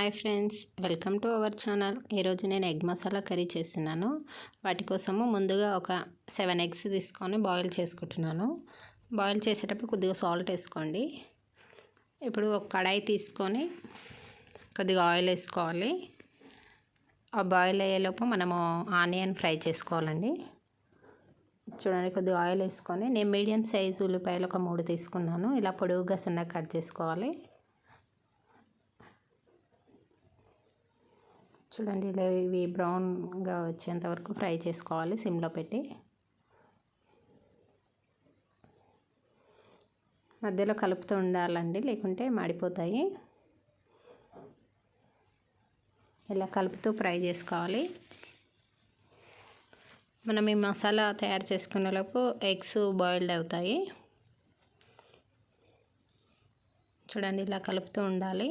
Hi friends welcome to our channel. ఈరోజు నేను egg masala curry చేస్తున్నాను. వాటి కోసము ముందుగా ఒక సెవెన్ ఎగ్స్ తీసుకొని బాయిల్ చేసుకుంటున్నాను. బాయిల్ చేసేటప్పుడు కొద్దిగా సాల్ట్ వేసుకోండి. ఇప్పుడు ఒక కడాయి తీసుకొని కొద్దిగా ఆయిల్ వేసుకోవాలి. ఆ బాయిల్ అయ్యేలోపు మనము ఆనియన్ ఫ్రై చేసుకోవాలండి. చూడండి కొద్దిగా ఆయిల్ వేసుకొని నేను మీడియం సైజు ఉల్లిపాయలు ఒక మూడు తీసుకున్నాను. ఇలా పొడవుగా సన్నగా కట్ చేసుకోవాలి. చూడండి ఇలా ఇవి బ్రౌన్గా వచ్చేంత వరకు ఫ్రై చేసుకోవాలి సిమ్లో పెట్టి. మధ్యలో కలుపుతూ ఉండాలండి లేకుంటే మాడిపోతాయి. ఇలా కలుపుతూ ఫ్రై చేసుకోవాలి. మనం ఈ మసాలా తయారు చేసుకునేలోపు ఎగ్స్ బాయిల్డ్ అవుతాయి. చూడండి ఇలా కలుపుతూ ఉండాలి.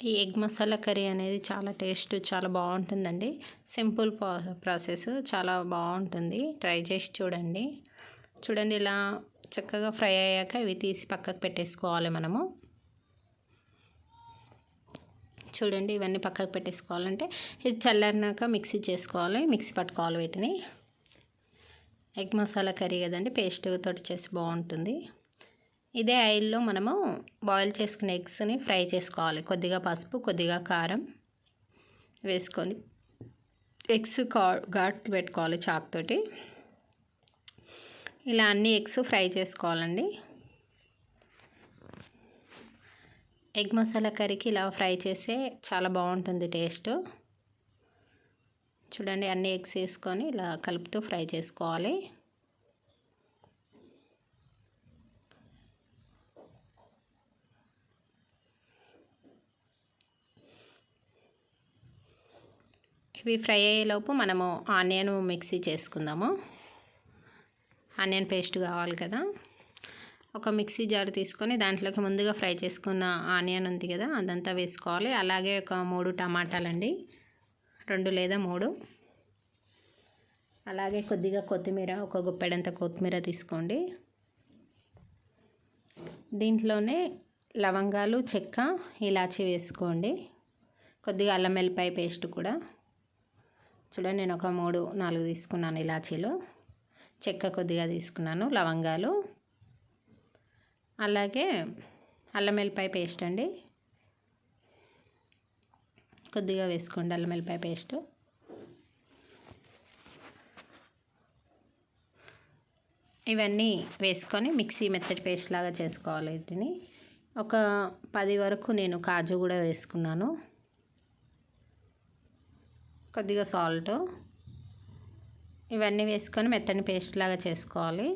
ఈ ఎగ్ మసాలా కర్రీ అనేది చాలా టేస్ట్ చాలా బాగుంటుందండి. సింపుల్ ప్రాసెస్ చాలా బాగుంటుంది. ట్రై చేసి చూడండి. చూడండి ఇలా చక్కగా ఫ్రై అయ్యాక ఇవి తీసి పక్కకు పెట్టేసుకోవాలి మనము. చూడండి ఇవన్నీ పక్కకు పెట్టేసుకోవాలంటే ఇది చల్లారినాక మిక్సీ చేసుకోవాలి. మిక్సీ పట్టుకోవాలి వీటిని. ఎగ్ మసాలా కర్రీ కదండి పేస్ట్ తోటి చేసి బాగుంటుంది. ఇదే ఆయిల్లో మనము బాయిల్ చేసుకున్న ఎగ్స్ని ఫ్రై చేసుకోవాలి. కొద్దిగా పసుపు కొద్దిగా కారం వేసుకొని ఎగ్స్ కా ఘాట్లు పెట్టుకోవాలి చాక్తోటి ఇలా అన్ని ఎగ్స్ ఫ్రై చేసుకోవాలండి. ఎగ్ మసాలా కర్రీకి ఇలా ఫ్రై చేస్తే చాలా బాగుంటుంది టేస్ట్. చూడండి అన్ని ఎగ్స్ వేసుకొని ఇలా కలుపుతూ ఫ్రై చేసుకోవాలి. ఇవి ఫ్రై అయ్యేలోపు మనము ఆనియన్ మిక్సీ చేసుకుందాము. ఆనియన్ పేస్ట్ కావాలి కదా. ఒక మిక్సీ జార్ తీసుకొని దాంట్లోకి ముందుగా ఫ్రై చేసుకున్న ఆనియన్ ఉంది కదా అదంతా వేసుకోవాలి. అలాగే ఒక మూడు టమాటాలండి. రెండు లేదా మూడు. అలాగే కొద్దిగా కొత్తిమీర ఒక గుప్పెడంత కొత్తిమీర తీసుకోండి. దీంట్లోనే లవంగాలు చెక్క ఇలాచి వేసుకోండి. కొద్దిగా అల్లం వెల్లిపాయ పేస్ట్ కూడా. చూడండి నేను ఒక మూడు నాలుగు తీసుకున్నాను ఇలాచీలు. చెక్క కొద్దిగా తీసుకున్నాను లవంగాలు. అలాగే అల్లం వెల్లిపాయ పేస్ట్ అండి. కొద్దిగా వేసుకోండి అల్లం వెల్లిపాయ పేస్ట్. ఇవన్నీ వేసుకొని మిక్సీ మెత్తటి పేస్ట్ లాగా చేసుకోవాలి వీటిని. ఒక పది వరకు నేను కాజు కూడా వేసుకున్నాను. కొద్దిగా సాల్ట్. ఇవన్నీ వేసుకొని మెత్తని పేస్ట్ లాగా చేసుకోవాలి.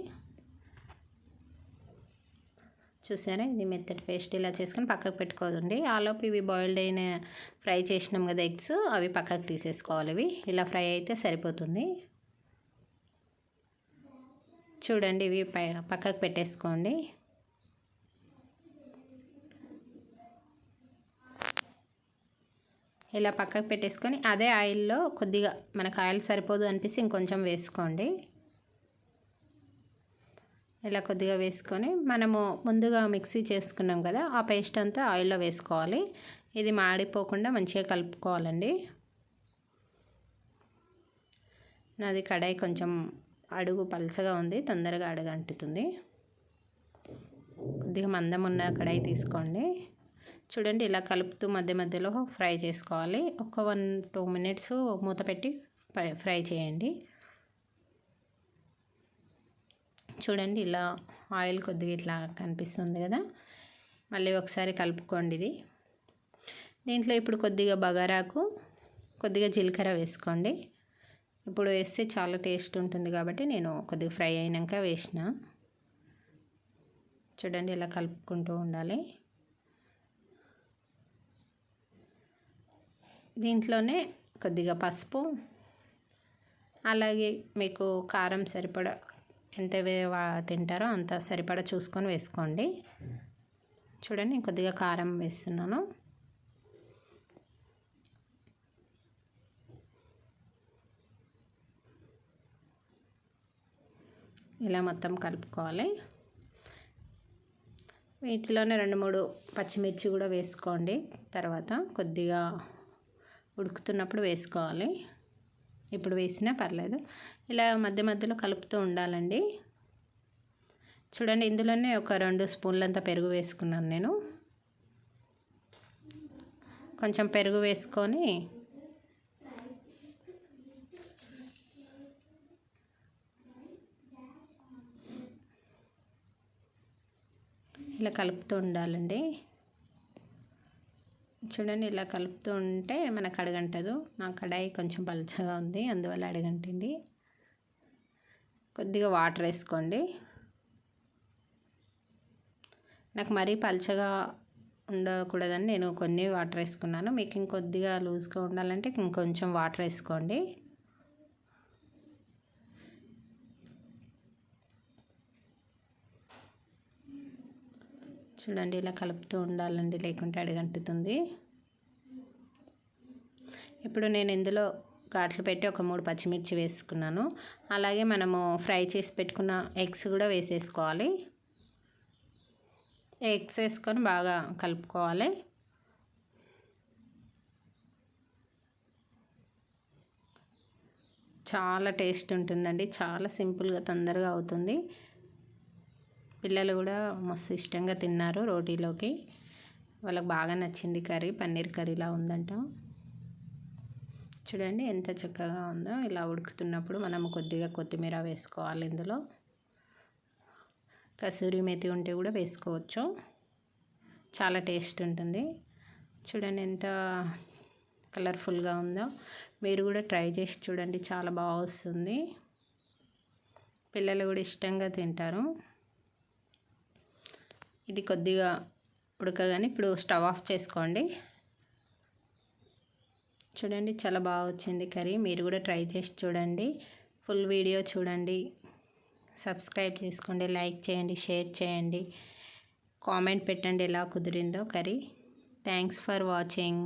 చూసారా? ఇది మెత్తటి పేస్ట్ ఇలా చేసుకొని పక్కకు పెట్టుకోదండి. ఆలోపు ఇవి బాయిల్డ్ అయిన ఫ్రై చేసినాం కదా ఎగ్స్ అవి పక్కకు తీసేసుకోవాలి ఇవి. ఇలా ఫ్రై అయితే సరిపోతుంది. చూడండి ఇవి పక్కకు పెట్టేసుకోండి. ఇలా పక్కకు పెట్టేసుకొని అదే ఆయిల్లో కొద్దిగా మనకు ఆయిల్ సరిపోదు అనిపిస్తే ఇంకొంచెం వేసుకోండి. ఇలా కొద్దిగా వేసుకొని మనము ముందుగా మిక్సీ చేసుకున్నాం కదా ఆ పేస్ట్ అంతా ఆయిల్లో వేసుకోవాలి. ఇది మాడిపోకుండా మంచిగా కలుపుకోవాలండి. నాది కడాయి కొంచెం అడుగు పలచగా ఉంది తొందరగా అడుగు అంటుతుంది కొద్దిగా మందం ఉన్న కడాయి తీసుకోండి. చూడండి ఇలా కలుపుతూ మధ్య మధ్యలో ఫ్రై చేసుకోవాలి. ఒక వన్ టూ మినిట్స్ మూత పెట్టి ఫ్రై చేయండి. చూడండి ఇలా ఆయిల్ కొద్దిగా ఇట్లా కనిపిస్తుంది కదా. మళ్ళీ ఒకసారి కలుపుకోండి ఇది. దీంట్లో ఇప్పుడు కొద్దిగా బగారాకు కొద్దిగా జీలకర్ర వేసుకోండి. ఇప్పుడు వేస్తే చాలా టేస్ట్ ఉంటుంది కాబట్టి నేను కొద్దిగా ఫ్రై అయినాక వేసిన. చూడండి ఇలా కలుపుకుంటూ ఉండాలి. దీంట్లోనే కొద్దిగా పసుపు అలాగే మీకు కారం సరిపడా ఎంత తింటారో అంత సరిపడా చూసుకొని వేసుకోండి. చూడండి కొద్దిగా కారం వేస్తున్నాను. ఇలా మొత్తం కలుపుకోవాలి. వీటిలోనే రెండు మూడు పచ్చిమిర్చి కూడా వేసుకోండి. తర్వాత కొద్దిగా ఉడుకుతున్నప్పుడు వేసుకోవాలి. ఇప్పుడు వేసినా పర్లేదు. ఇలా మధ్య మధ్యలో కలుపుతూ ఉండాలండి. చూడండి ఇందులోనే ఒక రెండు స్పూన్లంత పెరుగు వేసుకున్నాను నేను. కొంచెం పెరుగు వేసుకొని ఇలా కలుపుతూ ఉండాలండి. చూడండి ఇలా కలుపుతూ ఉంటే మనకు అడగంటదు. నా కడాయి కొంచెం పలచగా ఉంది అందువల్ల అడగంటింది. కొద్దిగా వాటర్ వేసుకోండి. నాకు మరీ పలచగా ఉండకూడదని నేను కొన్ని వాటర్ వేసుకున్నాను. మీకు ఇంకొద్దిగా లూజ్గా ఉండాలంటే ఇంకొంచెం వాటర్ వేసుకోండి. చూడండి ఇలా కలుపుతూ ఉండాలండి లేకుంటే అడిగంటుతుంది. ఇప్పుడు నేను ఇందులో ఘాట్లు పెట్టి ఒక మూడు పచ్చిమిర్చి వేసుకున్నాను. అలాగే మనము ఫ్రై చేసి పెట్టుకున్న ఎగ్స్ కూడా వేసేసుకోవాలి. ఎగ్స్ వేసుకొని బాగా కలుపుకోవాలి. చాలా టేస్ట్ ఉంటుందండి. చాలా సింపుల్గా తొందరగా అవుతుంది. పిల్లలు కూడా మస్తు ఇష్టంగా తిన్నారు రోటీలోకి. వాళ్ళకి బాగా నచ్చింది కర్రీ పన్నీర్ కర్రీలా ఉందంట. చూడండి ఎంత చక్కగా ఉందో ఇలా ఉడుకుతున్నప్పుడు మనం కొద్దిగా కొత్తిమీర వేసుకోవాలి ఇందులో. కసూరి మెతి ఉంటే కూడా వేసుకోవచ్చు. చాలా టేస్ట్ ఉంటుంది. చూడండి ఎంత కలర్ఫుల్గా ఉందో. మీరు కూడా ట్రై చేసి చూడండి. చాలా బాగా వస్తుంది. పిల్లలు కూడా ఇష్టంగా తింటారు. ఇది కొద్దిగా ఉడకగానే ఇప్పుడు స్టవ్ ఆఫ్ చేసుకోండి. చూడండి చాలా బాగా వచ్చింది కర్రీ. మీరు కూడా ట్రై చేసి చూడండి. ఫుల్ వీడియో చూడండి. సబ్స్క్రైబ్ చేసుకోండి లైక్ చేయండి షేర్ చేయండి. కామెంట్ పెట్టండి ఎలా కుదిరిందో కర్రీ. Thanks for watching.